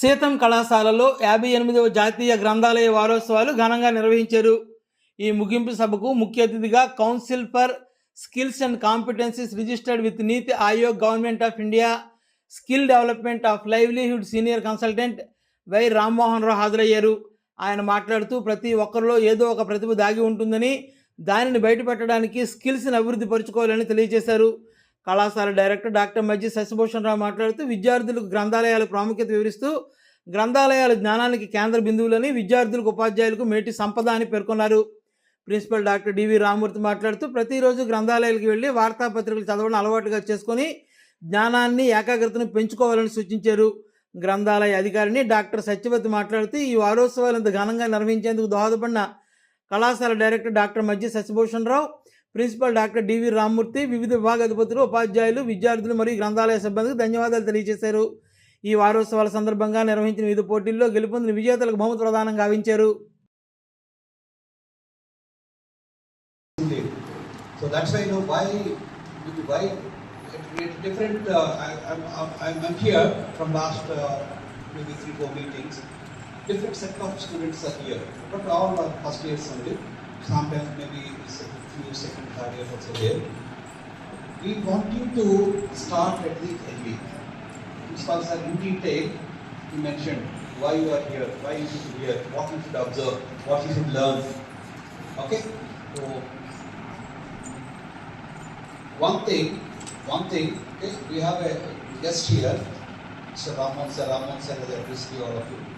సీతం కళాశాలలో యాభై ఎనిమిదవ జాతీయ గ్రంథాలయ వారోత్సవాలు ఘనంగా నిర్వహించారు. ఈ ముగింపు సభకు ముఖ్య అతిథిగా council for skills and competencies registered with Niti Aayog government of India skill development of livelihood senior consultant Y Rammohan Rao హాజరయ్యారు. ఆయన మాట్లాడుతూ ప్రతి ఒక్కరిలో ఏదో ఒక ప్రతిభ దాగి ఉంటుందని దానిని బయటపెట్టడానికి స్కిల్స్ని అభివృద్ధి పరుచుకోవాలని తెలియజేశారు. కళాశాల డైరెక్టర్ డాక్టర్ మజ్జి శశిభూషణ్ రావు మాట్లాడుతూ విద్యార్థులకు గ్రంథాలయాల ప్రాముఖ్యత వివరిస్తూ గ్రంథాలయాలు జ్ఞానానికి కేంద్ర బిందువులని విద్యార్థులకు ఉపాధ్యాయులకు మేటి సంపద అని పేర్కొన్నారు. ప్రిన్సిపల్ డాక్టర్ డివి రామూర్తి మాట్లాడుతూ ప్రతిరోజు గ్రంథాలయాలకు వెళ్ళి వార్తాపత్రికలు చదవడం అలవాటుగా చేసుకొని జ్ఞానాన్ని ఏకాగ్రతను పెంచుకోవాలని సూచించారు. గ్రంథాలయ అధికారిని డాక్టర్ సత్యవతి మాట్లాడుతూ ఈ వారోత్సవాలు ఇంత ఘనంగా నిర్వహించేందుకు దోహదపడిన కళాశాల డైరెక్టర్ డాక్టర్ మధ్య శశిభూషణ్ రావు ప్రిన్సిపల్ డాక్టర్ డివి రామ్మూర్తి వివిధ విభాగ అధిపతులు ఉపాధ్యాయులు విద్యార్థులు మరియు గ్రంథాలయ సిబ్బందికి ధన్యవాదాలు తెలియజేశారు. ఈ వారోత్సవాల సందర్భంగా నిర్వహించిన వివిధ పోటీల్లో గెలుపొందిన విజేతలకు బహుమతి ప్రధానం గావించారు. So that's I know why with why different I'm here from last Sometimes maybe a few second years also there. We want you to start at the early. Principal sir in detail you mentioned why you are here, why you should be here, what you should observe, what you should learn. Okay? So one thing, one thing, okay, we have a guest here, Mr. Raman sir, Raman sir has addressed all of you.